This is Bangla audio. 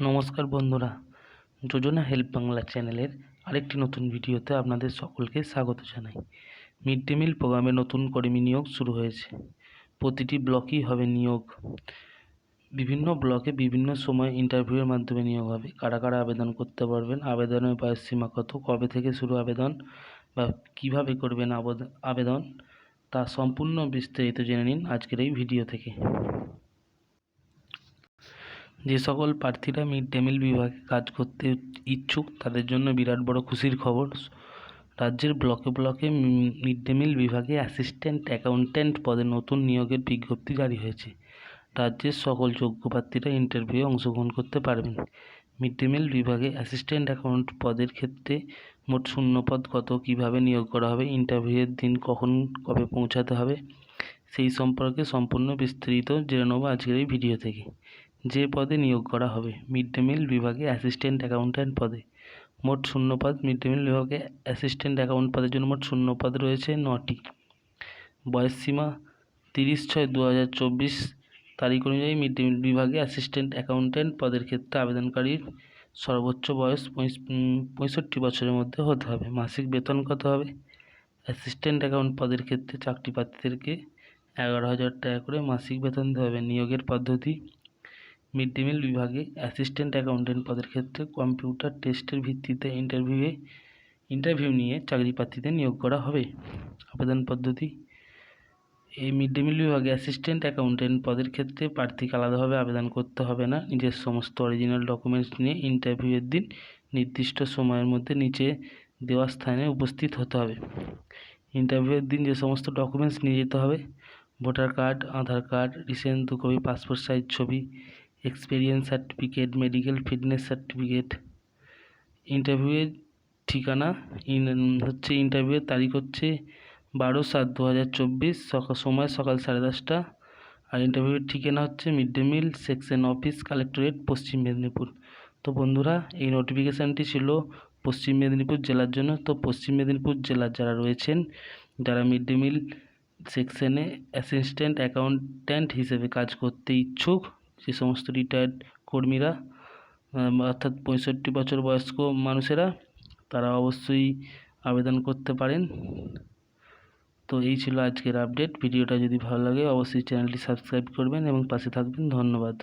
নমস্কার বন্ধুরা, যোজনা হেল্প বাংলা চ্যানেলের আরেকটি নতুন ভিডিওতে আপনাদের সকলকে স্বাগত জানাই। মিড ডে মিল প্রোগ্রামে নতুন কর্মী নিয়োগ শুরু হয়েছে। প্রতিটি ব্লকেই হবে নিয়োগ। বিভিন্ন ব্লকে বিভিন্ন সময় ইন্টারভিউয়ের মাধ্যমে নিয়োগ হবে। কারা কারা আবেদন করতে পারবেন, আবেদনের বয়স সীমা কত, কবে থেকে শুরু আবেদন বা কীভাবে করবেন আবেদন তা সম্পূর্ণ বিস্তারিত জেনে নিন আজকের এই ভিডিও থেকে। যে সকল প্রার্থীরা মিড ডে মিল বিভাগে কাজ করতে ইচ্ছুক, তাদের জন্য বিরাট বড় খুশির খবর। রাজ্যের ব্লকে ব্লকে মিড ডে মিল বিভাগে অ্যাসিস্ট্যান্ট অ্যাকাউন্ট্যান্ট পদে নতুন নিয়োগের বিজ্ঞপ্তি জারি হয়েছে। রাজ্যের সকল যোগ্য প্রার্থীরা ইন্টারভিউয়ে অংশগ্রহণ করতে পারবেন। মিড ডে মিল বিভাগে অ্যাসিস্ট্যান্ট অ্যাকাউন্ট পদের ক্ষেত্রে মোট শূন্যপদ কত, কীভাবে নিয়োগ করা হবে, ইন্টারভিউয়ের দিন কখন, কবে পৌঁছাতে হবে, সেই সম্পর্কে সম্পূর্ণ বিস্তারিত জেনে নেব আজকের এই ভিডিও থেকে। যে পদে নিয়োগ করা হবে, মিড ডে মিল বিভাগে অ্যাসিস্ট্যান্ট অ্যাকাউন্ট্যান্ট পদে। মোট শূন্য পদ, মিড ডে মিল বিভাগে অ্যাসিস্ট্যান্ট অ্যাকাউন্ট পদের জন্য মোট শূন্য পদ রয়েছে নটি। বয়স সীমা তিরিশ ছয় দু হাজার চব্বিশ। তারিখ অনুযায়ী মিড ডে মিল বিভাগে অ্যাসিস্ট্যান্ট অ্যাকাউন্ট্যান্ট পদের ক্ষেত্রে আবেদনকারীর সর্বোচ্চ বয়স পঁয়ষট্টি বছরের মধ্যে হতে হবে। মাসিক বেতন কত হবে? অ্যাসিস্ট্যান্ট অ্যাকাউন্ট পদের ক্ষেত্রে চাকরি প্রার্থীদেরকে এগারো হাজার টাকা করে মাসিক বেতন দিতে হবে। নিয়োগের পদ্ধতি মিড ডে মিল বিভাগে অ্যাসিস্ট্যান্ট অ্যাকাউন্ট্যান্ট পদের ক্ষেত্রে কম্পিউটার টেস্টের ভিত্তিতে ইন্টারভিউয়ে ইন্টারভিউ নিয়ে চাকরি প্রার্থীদের নিয়োগ করা হবে। আবেদন পদ্ধতি, এই মিড ডে মিল বিভাগে অ্যাসিস্ট্যান্ট অ্যাকাউন্ট্যান্ট পদের ক্ষেত্রে প্রার্থীকে আলাদাভাবে আবেদন করতে হবে না। নিজের সমস্ত অরিজিনাল ডকুমেন্টস নিয়ে ইন্টারভিউয়ের দিন নির্দিষ্ট সময়ের মধ্যে নিচে দেওয়া স্থানে উপস্থিত হতে হবে। ইন্টারভিউয়ের দিন যে সমস্ত ডকুমেন্টস নিয়ে যেতে হবে, voter card, Aadhaar card, recent দু কপি পাসপোর্ট সাইজ, ছবি experience certificate, medical fitness certificate. ইন্টারভিউয়ের ঠিকানা হচ্ছে ইন্টারভিউয়ের তারিখ হচ্ছে বারো সাত দু হাজার চব্বিশ, সকাল, সময় সকাল সাড়ে দশটা। আর ইন্টারভিউয়ের ঠিকানা হচ্ছে mid day meal, section office, collectorate, Paschim Medinipur. তো বন্ধুরা, এই নোটিফিকেশানটি ছিল পশ্চিম মেদিনীপুর জেলার জন্য। তো পশ্চিম মেদিনীপুর জেলার যারা রয়েছেন, যারা মিড ডে মিল সেকশনে অ্যাসিস্ট্যান্ট, অ্যাকাউন্ট্যান্ট হিসেবে কাজ করতে ইচ্ছুক যে সমস্ত রিটায়ার্ড কর্মীরা অর্থাৎ পঁয়ষট্টি বছর বয়স্ক মানুষেরা, তারা অবশ্যই আবেদন করতে পারেন। তো এই ছিল আজকের আপডেট ভিডিওটা যদি ভালো লাগে, অবশ্যই চ্যানেলটি সাবস্ক্রাইব করবেন এবং পাশে থাকবেন। ধন্যবাদ।